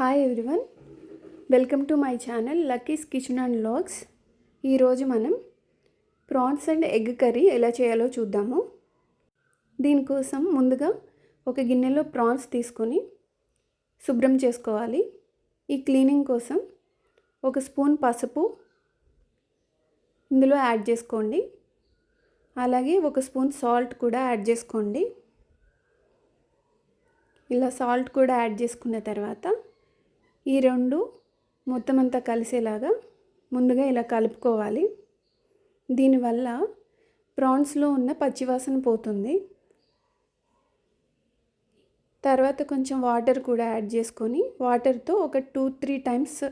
Hi everyone welcome to my channel Lucky's kitchen and logs ఈరోజు మనం prawns and egg curry ఎలా చేయాలో చూద్దాము. దీనికోసం ముందుగా ఒక గిన్నెలో ప్రాన్స్ తీసుకొని శుభ్రం చేసుకోవాలి. ఈ క్లీనింగ్ కోసం ఒక స్పూన్ పసుపు ఇందులో యాడ్ చేసుకోండి. అలాగే ఒక స్పూన్ సాల్ట్ కూడా యాడ్ చేసుకోండి. ఇలా సాల్ట్ కూడా యాడ్ చేసుకున్న తర్వాత ఈ రెండు మొత్తం అంతా కలిసేలాగా ముందుగా ఇలా కలుపుకోవాలి. దీనివల్ల ప్రాన్స్లో ఉన్న పచ్చివాసన పోతుంది. తర్వాత కొంచెం వాటర్ కూడా యాడ్ చేసుకొని వాటర్తో ఒక టూ త్రీ టైమ్స్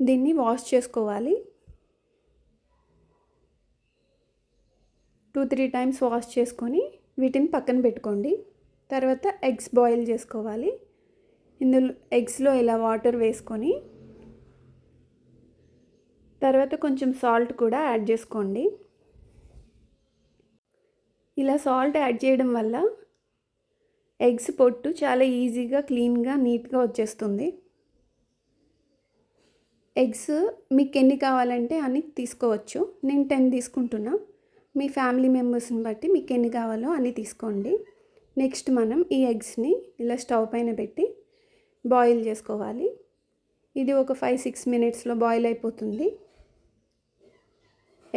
దీన్ని వాష్ చేసుకోవాలి. టూ త్రీ టైమ్స్ వాష్ చేసుకొని వీటిని పక్కన పెట్టుకోండి. తర్వాత ఎగ్స్ బాయిల్ చేసుకోవాలి. ఇందులో ఎగ్స్లో ఇలా వాటర్ వేసుకొని తర్వాత కొంచెం సాల్ట్ కూడా యాడ్ చేసుకోండి. ఇలా సాల్ట్ యాడ్ చేయడం వల్ల ఎగ్స్ పొట్టు చాలా ఈజీగా క్లీన్గా నీట్గా వచ్చేస్తుంది. ఎగ్స్ మీకు ఎన్ని కావాలంటే అన్ని తీసుకోవచ్చు. నేను టెన్ తీసుకుంటున్నా. మీ ఫ్యామిలీ మెంబర్స్ని బట్టి మీకు ఎన్ని కావాలో అన్ని తీసుకోండి. నెక్స్ట్ మనం ఈ ఎగ్స్ని ఇలా స్టవ్ పైన పెట్టి బాయిల్ చేసుకోవాలి. ఇది ఒక ఫైవ్ సిక్స్ మినిట్స్లో బాయిల్ అయిపోతుంది.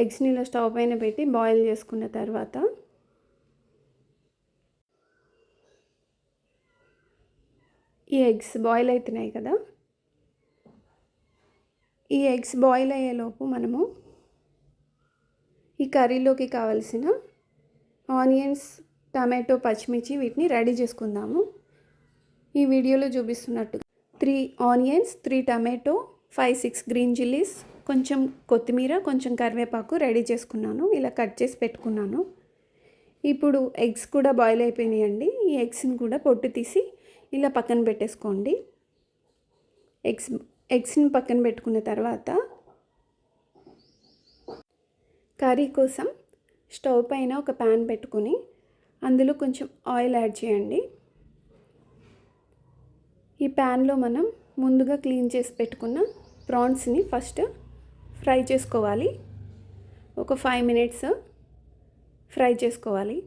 ఎగ్స్ని ఇలా స్టవ్ పైన పెట్టి బాయిల్ చేసుకున్న తర్వాత ఈ ఎగ్స్ బాయిల్ అవుతున్నాయి కదా. ఈ ఎగ్స్ బాయిల్ అయ్యేలోపు మనము ఈ కర్రీలోకి కావలసిన ఆనియన్స్ టమాటో పచ్చిమిర్చి వీటిని రెడీ చేసుకుందాము. ఈ వీడియోలో చూపిస్తున్నట్టు three onions three tomato five six green chillies కొంచెం కొత్తిమీర కొంచెం కరివేపాకు రెడీ చేసుకున్నాను. ఇలా కట్ చేసి పెట్టుకున్నాను. ఇప్పుడు ఎగ్స్ కూడా బాయిల్ అయిపోయినాయండి. ఈ ఎగ్స్ని కూడా పొట్టు తీసి ఇలా పక్కన పెట్టేసుకోండి. ఎగ్స్ ఎగ్స్ని పక్కన పెట్టుకున్న తర్వాత కర్రీ కోసం స్టవ్ పైన ఒక ప్యాన్ పెట్టుకొని అందులో కొంచెం ఆయిల్ యాడ్ చేయండి. ఈ ప్యాన్లో మనం ముందుగా క్లీన్ చేసి పెట్టుకున్న ప్రాన్స్ని ఫస్ట్ ఫ్రై చేసుకోవాలి. ఒక ఫైవ్ మినిట్స్ ఫ్రై చేసుకోవాలి.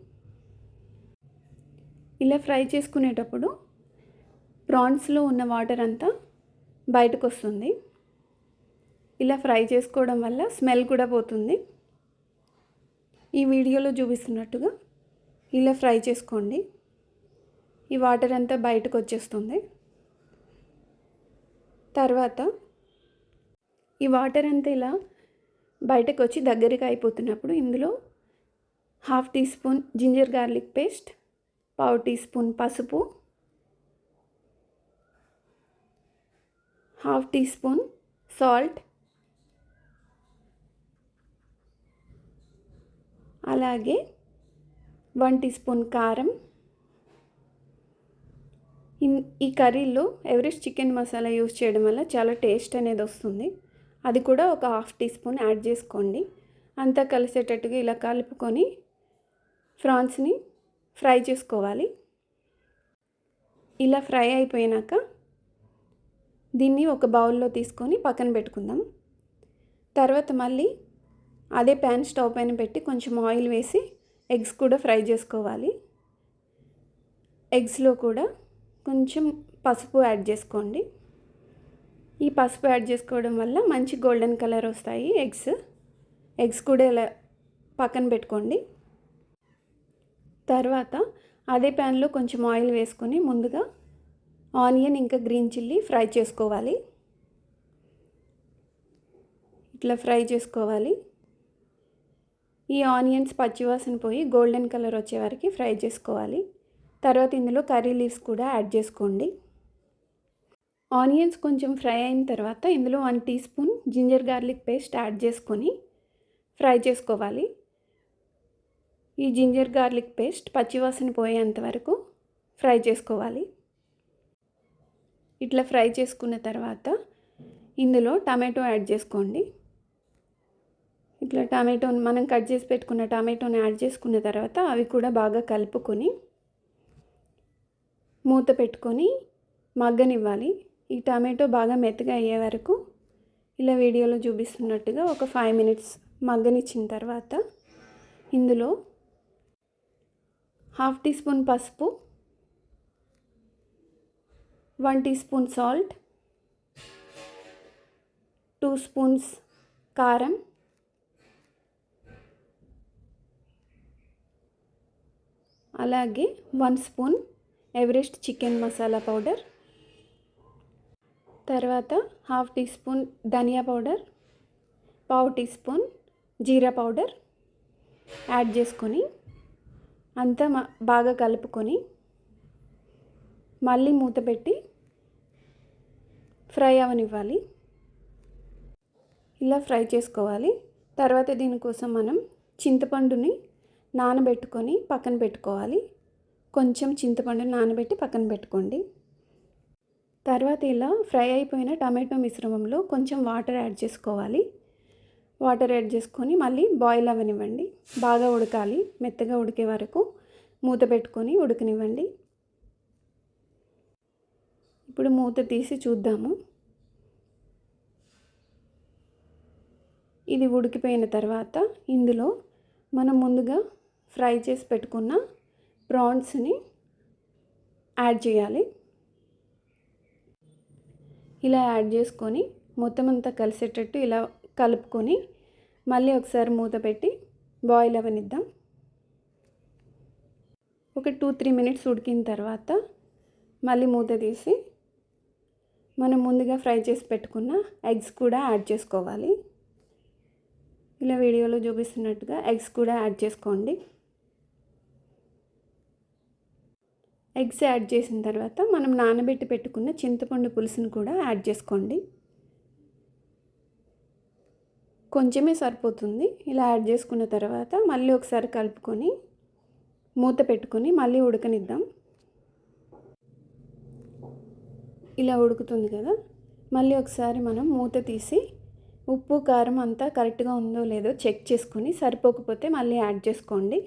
ఇలా ఫ్రై చేసుకునేటప్పుడు ప్రాన్స్లో ఉన్న వాటర్ అంతా బయటకు వస్తుంది ఇలా ఫ్రై చేసుకోవడం వల్ల స్మెల్ కూడా పోతుంది. ఈ వీడియోలో చూపిస్తున్నట్టుగా ఇలా ఫ్రై చేసుకోండి. ఈ వాటర్ అంతా బయటకు వచ్చేస్తుంది తర్వాత ఈ వాటర్ అంతా ఇలా బయటకు వచ్చి దగ్గరికి అయిపోతున్నప్పుడు ఇందులో half teaspoon ginger garlic paste పావు టీ స్పూన్ పసుపు హాఫ్ టీ స్పూన్ సాల్ట్ అలాగే వన్ టీ స్పూన్ కారం ఈ కర్రీలో ఎవరెస్ట్ చికెన్ మసాలా యూస్ చేయడం వల్ల చాలా టేస్ట్ అనేది వస్తుంది. అది కూడా ఒక హాఫ్ టీ స్పూన్ యాడ్ చేసుకోండి. అంతా కలిసేటట్టుగా ఇలా కలుపుకొని ఫ్రాన్స్ని ఫ్రై చేసుకోవాలి. ఇలా ఫ్రై అయిపోయినాక దీన్ని ఒక బౌల్లో తీసుకొని పక్కన పెట్టుకుందాం. తర్వాత మళ్ళీ అదే ప్యాన్ స్టవ్ పైన పెట్టి కొంచెం ఆయిల్ వేసి ఎగ్స్ కూడా ఫ్రై చేసుకోవాలి. ఎగ్స్లో కూడా కొంచెం పసుపు యాడ్ చేసుకోండి. ఈ పసుపు యాడ్ చేసుకోవడం వల్ల మంచి గోల్డెన్ కలర్ వస్తాయి ఎగ్స్. ఎగ్స్ కూడా ఇలా పక్కన పెట్టుకోండి. తర్వాత అదే ప్యాన్లో కొంచెం ఆయిల్ వేసుకొని ముందుగా ఆనియన్ ఇంకా గ్రీన్ చిల్లీ ఫ్రై చేసుకోవాలి. ఇట్లా ఫ్రై చేసుకోవాలి. ఈ ఆనియన్స్ పచ్చివాసన పోయి గోల్డెన్ కలర్ వచ్చే వరకు ఫ్రై చేసుకోవాలి. తర్వాత ఇందులో కర్రీ లీవ్స్ కూడా యాడ్ చేసుకోండి. ఆనియన్స్ కొంచెం ఫ్రై అయిన తర్వాత ఇందులో one teaspoon ginger garlic paste add చేసుకొని ఫ్రై చేసుకోవాలి. ఈ జింజర్ గార్లిక్ పేస్ట్ పచ్చివాసన పోయేంత వరకు ఫ్రై చేసుకోవాలి. ఇట్లా ఫ్రై చేసుకున్న తర్వాత ఇందులో టమాటో యాడ్ చేసుకోండి. ఇట్లా టమాటోని మనం కట్ చేసి పెట్టుకున్న టమాటోని యాడ్ చేసుకున్న తర్వాత అవి కూడా బాగా కలుపుకొని మూత పెట్టుకొని మగ్గనివ్వాలి. ఈ టమాటో బాగా మెత్తగా అయ్యే వరకు ఇలా వీడియోలో చూపిస్తున్నట్టుగా ఒక ఫైవ్ మినిట్స్ మగ్గనిచ్చిన తర్వాత ఇందులో హాఫ్ టీ స్పూన్ పసుపు one teaspoon salt two spoons కారం అలాగే one spoon Everest chicken masala powder తర్వాత హాఫ్ టీ స్పూన్ ధనియా పౌడర్ పావు టీ స్పూన్ జీరా పౌడర్ యాడ్ చేసుకొని అంతా బాగా కలుపుకొని మళ్ళీ మూత పెట్టి ఫ్రై అవనివ్వాలి. ఇలా ఫ్రై చేసుకోవాలి. తర్వాత దీనికోసం మనం చింతపండుని నానబెట్టుకొని పక్కన పెట్టుకోవాలి. కొంచెం చింతపండుని నానబెట్టి పక్కన పెట్టుకోండి. తర్వాత ఇలా ఫ్రై అయిపోయిన టమాటో మిశ్రమంలో కొంచెం వాటర్ యాడ్ చేసుకోవాలి. వాటర్ యాడ్ చేసుకొని మళ్ళీ బాయిల్ అవ్వనివ్వండి. బాగా ఉడకాలి. మెత్తగా ఉడికే వరకు మూత పెట్టుకొని ఉడకనివ్వండి. ఇప్పుడు మూత తీసి చూద్దాము. ఇది ఉడికిపోయిన తర్వాత ఇందులో మనం ముందుగా ఫ్రై చేసి పెట్టుకున్న ప్రాన్స్ని యాడ్ చేయాలి. ఇలా యాడ్ చేసుకొని మొత్తం అంతా కలిసేటట్టు ఇలా కలుపుకొని మళ్ళీ ఒకసారి మూత పెట్టి బాయిల్ అవనిద్దాం. ఒక టూ త్రీ మినిట్స్ ఉడికిన తర్వాత మళ్ళీ మూత తీసి మనం ముందుగా ఫ్రై చేసి పెట్టుకున్న ఎగ్స్ కూడా యాడ్ చేసుకోవాలి. ఇలా వీడియోలో చూపిస్తున్నట్టుగా ఎగ్స్ కూడా యాడ్ చేసుకోండి. ఎగ్స్ యాడ్ చేసిన తర్వాత మనం నానబెట్టి పెట్టుకున్న చింతపండు పులుసును కూడా యాడ్ చేసుకోండి. కొంచెమే సరిపోతుంది. ఇలా యాడ్ చేసుకున్న తర్వాత మళ్ళీ ఒకసారి కలుపుకొని మూత పెట్టుకొని మళ్ళీ ఉడకనిద్దాం. ఇలా ఉడుకుతుంది కదా? మళ్ళీ ఒకసారి మనం మూత తీసి ఉప్పు కారం అంతా కరెక్ట్గా ఉందో లేదో చెక్ చేసుకుని సరిపోకపోతే మళ్ళీ యాడ్ చేసుకోండి.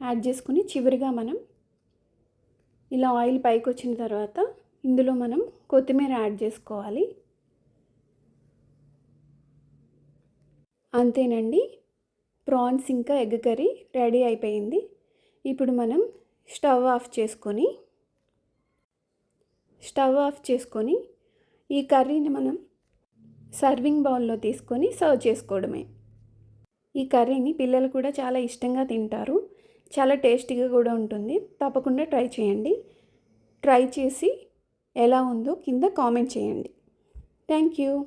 యాడ్ చేసుకుని చివరిగా మనం ఇలా ఆయిల్ పైకి వచ్చిన తర్వాత ఇందులో మనం కొత్తిమీర యాడ్ చేసుకోవాలి. అంతేనండి ప్రాన్స్ ఇంకా ఎగ్ కర్రీ రెడీ అయిపోయింది. ఇప్పుడు మనం స్టవ్ ఆఫ్ చేసుకొని స్టవ్ ఆఫ్ చేసుకొని ఈ కర్రీని మనం సర్వింగ్ బౌల్లో తీసుకొని సర్వ్ చేసుకోవడమే. ఈ కర్రీని పిల్లలు కూడా చాలా ఇష్టంగా తింటారు. చాలా టేస్టీగా కూడా ఉంటుంది. తప్పకుండా ట్రై చేయండి. ట్రై చేసి ఎలా ఉందో కింద కామెంట్ చేయండి. Thank you.